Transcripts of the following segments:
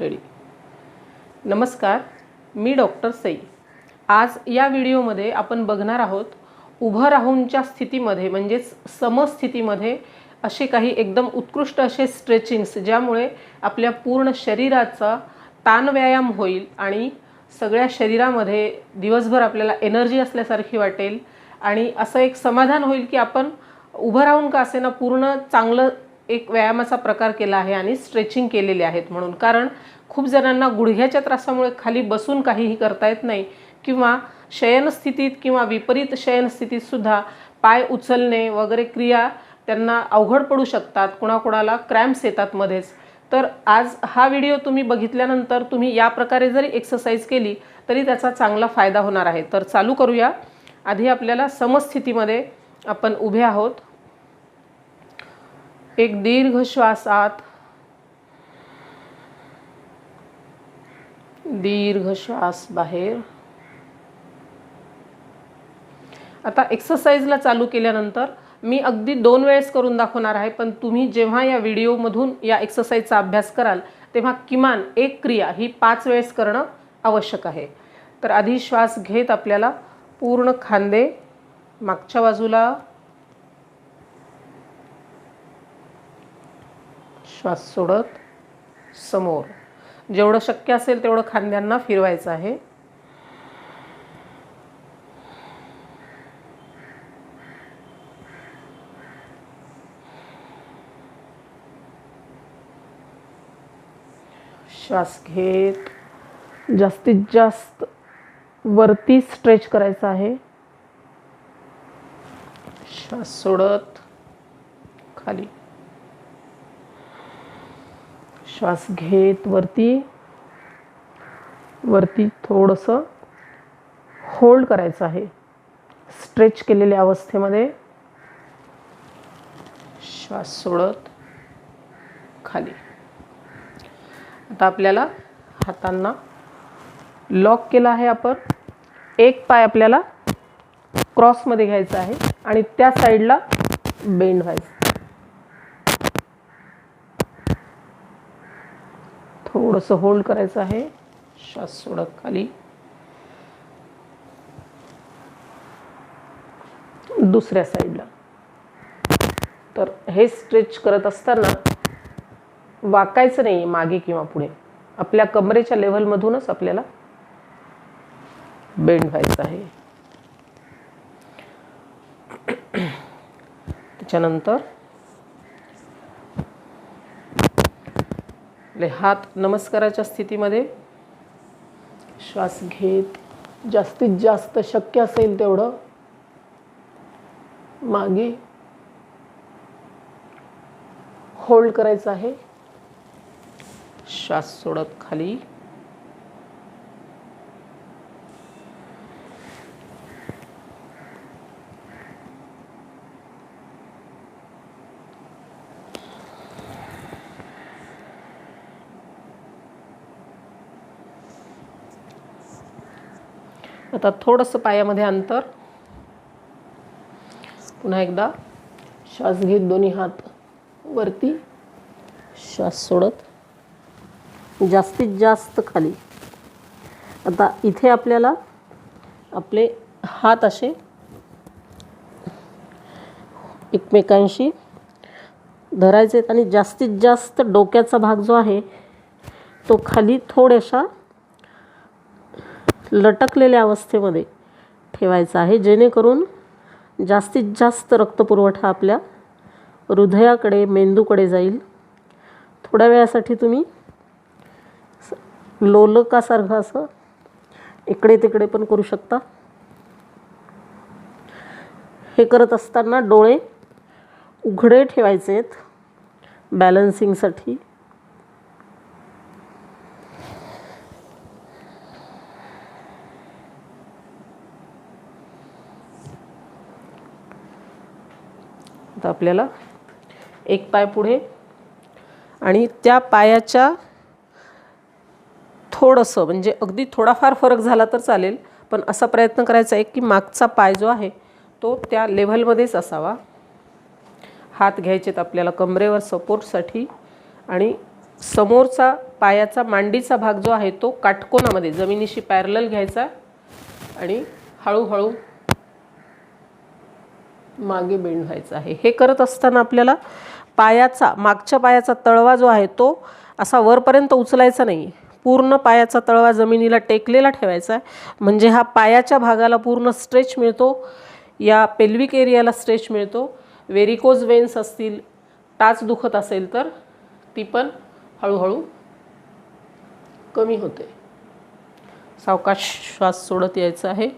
Ready नमस्कार मी doctor Sai. आज या व्हिडिओमध्ये आपण बघणार आहोत उभं राहूनच्या स्थितीमध्ये म्हणजेच समस्थितीमध्ये असे काही एकदम उत्कृष्ट असे स्ट्रेचिंग्स ज्यामुळे आपल्या पूर्ण शरीराचा ताण व्यायाम होईल आणि सगळ्या शरीरामध्ये दिवसभर आपल्याला एनर्जी असल्यासारखी वाटेल आणि असं एक समाधान होईल की आपण उभं राहून का असे ना पूर्ण चांगलं एक व्यायामाचा प्रकार केला आहे आणि स्ट्रेचिंग केलेले आहेत म्हणून. कारण खूप जणांना गुडघ्याच्या त्रासामुळे खाली बसून काहीही करता येत नाही किंवा शयनस्थितीत किंवा विपरीत शयनस्थितीतसुद्धा पाय उचलणे वगैरे क्रिया त्यांना अवघड पडू शकतात कुणाकुणाला क्रॅम्प्स येतात मध्येच. तर आज हा व्हिडिओ तुम्ही बघितल्यानंतर तुम्ही या प्रकारे जरी एक्सरसाइज केली तरी त्याचा चांगला फायदा होणार आहे. तर चालू करूया. आधी आपल्याला समस्थितीमध्ये आपण उभे आहोत. एक दीर्घ श्वास आत दीर्घ श्वास बाहेर. आता एक्सरसाइजला चालू केल्यानंतर मी अगदी दोन वेळेस करून दाखवणार आहे पण तुम्ही जेव्हा या व्हिडिओमधून या एक्सरसाइजचा अभ्यास कराल तेव्हा किमान एक क्रिया ही पाच वेळेस करणं आवश्यक आहे. तर आधी श्वास घेत आपल्याला पूर्ण खांदे मागच्या बाजूला श्वास सोडत समोर. जेवढं शक्य असेल तेवढं खांद्यांना फिरवायचं आहे. श्वास घेत. जास्तीत जास्त वरती स्ट्रेच करायचा आहे. श्वास सोडत खाली. श्वास घेत वरती वरती थोडंसं होल्ड करायचं आहे. स्ट्रेच केलेल्या अवस्थेमध्ये श्वास सोडत खाली. आता आपल्याला हातांना लॉक केला आहे आपण. एक पाय आपल्याला क्रॉसमध्ये घ्यायचा आहे आणि त्या साईडला बेंड व्हायचं. थोडंसं होल्ड करायचं आहे. श्वास सोडत खाली. दुसऱ्या साईडला तर हे स्ट्रेच करत असताना वाकायचं नाही मागे किंवा पुढे. आपल्या कमरेच्या लेव्हलमधूनच आपल्याला बेंड व्हायचं आहे. त्याच्यानंतर आपले हात नमस्काराच्या स्थितीमध्ये. श्वास घेत जास्तीत जास्त शक्य असेल तेवढं. मागे. होल्ड करायचं आहे. श्वास सोडत खाली. आता थोडंसं पायामध्ये अंतर. पुन्हा एकदा श्वास घेत दोन्ही हात वरती. श्वास सोडत. जास्तीत जास्त खाली. आता इथे आपल्याला आपले हात असे एकमेकांशी धरायचे आहेत आणि जास्तीत जास्त डोक्याचा भाग जो आहे तो खाली थोड्याशा लटकलेल्या अवस्थेमध्ये ठेवायचं आहे. जेणेकरून जास्तीत जास्त रक्तपुरवठा आपल्या हृदयाकडे मेंदूकडे जाईल. थोड्या वेळासाठी तुम्ही लोलकासारखं असं इकडे तिकडे पण करू शकता. हे करत असताना डोळे उघडे ठेवायचे आहेत बॅलन्सिंगसाठी आता आपल्याला एक पाय पुढे आणि त्या पायाच्या थोडंसं म्हणजे अगदी थोडाफार फरक झाला तर चालेल पण असा प्रयत्न करायचा आहे की मागचा पाय जो आहे तो त्या लेव्हलमध्येच असावा. हात घ्यायचेत आपल्याला कमरेवर सपोर्टसाठी आणि समोरचा पायाचा मांडीचा भाग जो आहे तो काटकोनामध्ये जमिनीशी पॅरलल घ्यायचा आणि हळूहळू मागे बेंड व्हायचं आहे. हे करत असताना आपल्याला पायाचा मागच्या पायाचा तळवा जो आहे तो असा वरपर्यंत उचलायचा नाही. पूर्ण पायाचा तळवा जमिनीला टेकलेला ठेवायचा आहे. म्हणजे हा पायाच्या भागाला पूर्ण स्ट्रेच मिळतो. या पेल्विक एरियाला स्ट्रेच मिळतो. वेरिकोज वेन्स असतील टाच दुखत असेल तर ती पण हळूहळू कमी होते. सावकाश श्वास सोडत यायचा आहे.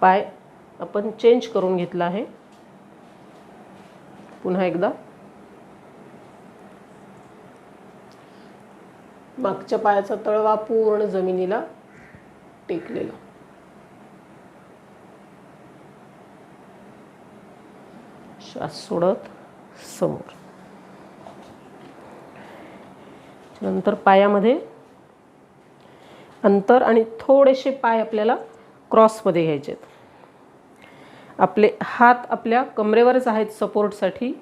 पाय आपण चेंज करून घेतला आहे. पुन्हा एकदा. मागच्या पायाचा तळवा पूर्ण जमिनीला टेकलेला. श्वास सोडत समोर. नंतर पायामध्ये अंतर आणि थोडेसे पाय आपल्याला क्रॉसमध्ये घ्यायचे आहेत आपले हात आपल्या कमरेवरच आहेत सपोर्टसाठी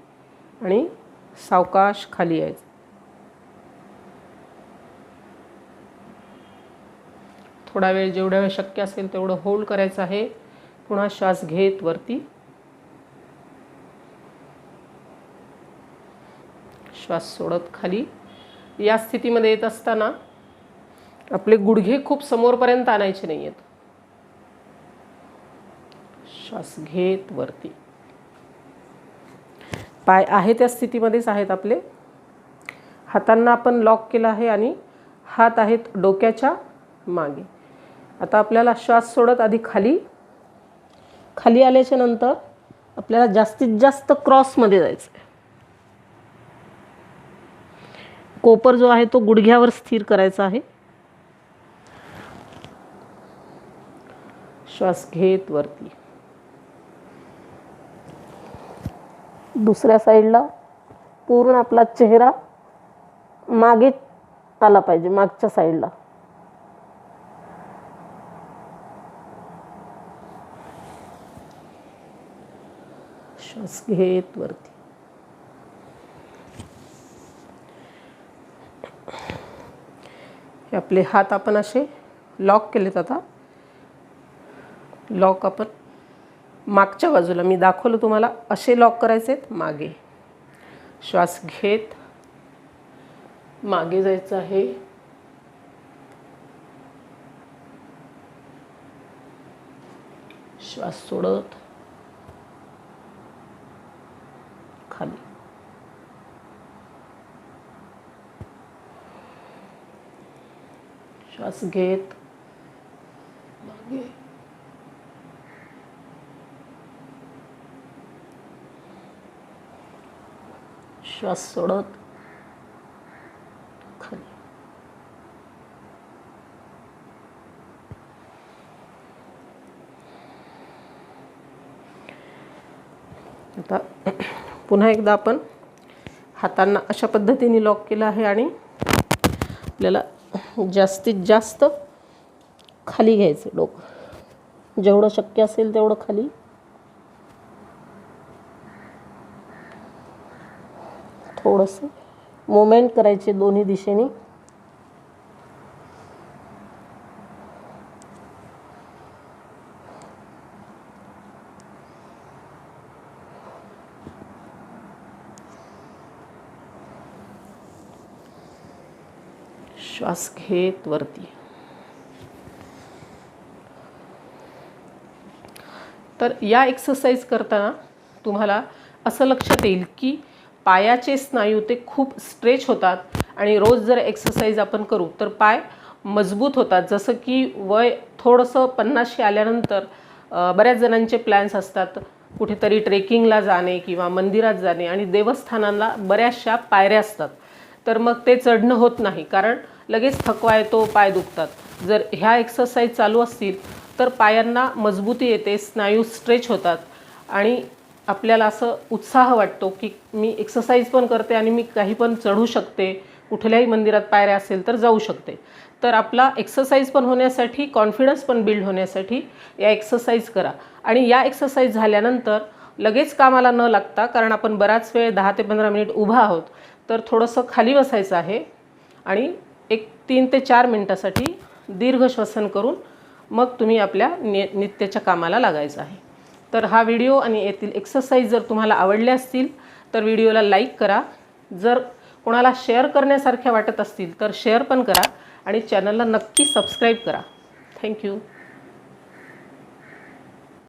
आणि सावकाश खाली यायचं. थोडा वेळ जेवढ्या वेळ शक्य असेल तेवढं होल्ड करायचं आहे. पुन्हा श्वास घेत वरती. श्वास सोडत खाली. या स्थितीमध्ये येत असताना आपले गुडघे खूप समोरपर्यंत आणायचे नाही आहेत श्वास घेत वरती. पाय आहे त्या स्थितीमध्येच आहेत आपले. हातांना आपण लॉक केलं आहे आणि हात आहेत डोक्याच्या मागे. आता आपल्याला श्वास सोडत आधी खाली खाली आल्याच्यानंतर आपल्याला जास्तीत जास्त क्रॉसमध्ये जायचं आहे कोपर जो आहे तो गुडघ्यावर स्थिर करायचा आहे. श्वास घेत वरती. दुसऱ्या साईडला पूर्ण आपला चेहरा मागे आला पाहिजे मागच्या साईडला. श्वास घेत वरती. हे आपले हात आपण असे लॉक केलेत आता. लॉक आपण मागच्या बाजूला. मी दाखवलं तुम्हाला असे लॉक करायचे आहेत मागे. श्वास घेत मागे जायचं आहे. श्वास सोडत खाली. श्वास घेत मागे. श्वास सोडत खाली आता पुन्हा एकदा आपण हातांना अशा पद्धतीने लॉक केलं आहे आणि आपल्याला जास्तीत जास्त खाली घ्यायचं डोकं. जेवढं शक्य असेल तेवढं खाली. थोडंसं मुवमेंट करायचे दोन्ही दिशेने. श्वास घेत वरती. तर या एक्सरसाइज करताना तुम्हाला असं लक्षात येईल की पायाचे स्नायू ते खूप स्ट्रेच होतात आणि रोज जर एक्सरसाइज आपण करू तर पाय मजबूत होतात. जसं की वय थोडंसं पन्नासशे आल्यानंतर बऱ्याच जणांचे प्लॅन्स असतात कुठेतरी ट्रेकिंगला जाणे किंवा मंदिरात जाणे आणि देवस्थानांना बऱ्याचशा पायऱ्या असतात. तर मग ते चढणं होत नाही कारण लगेच थकवा येतो पाय दुखतात. जर ह्या एक्सरसाइज चालू असतील तर पायांना मजबूती येते स्नायू स्ट्रेच होतात आणि आपल्याला असं उत्साह वाटतो की मी एक्सरसाइज पण करते आणि मी काही पण चढू शकते कुठल्याही मंदिरात पायऱ्या असेल तर जाऊ शकते. तर आपला एक्सरसाइज पण होण्यासाठी कॉन्फिडन्स पण बिल्ड होण्यासाठी या एक्सरसाइज करा. आणि या एक्सरसाइज झाल्यानंतर लगेच कामाला न लागता कारण आपण बराच वेळ दहा ते पंधरा मिनिट उभा आहोत तर थोडंसं खाली बसायचं आहे आणि एक तीन ते चार मिनटासाठी दीर्घ श्वसन करून मग तुम्ही आपल्या नि नित्याच्या कामाला लागायचं आहे. तर हा व्हिडिओ आणि येथील एक्सरसाइज जर तुम्हाला आवडल्या असतील तर व्हिडिओला लाईक करा. जर कोणाला शेअर करण्यासारख्या वाटत असतील तर शेअर पण करा आणि चॅनलला नक्की सबस्क्राईब करा. थँक्यू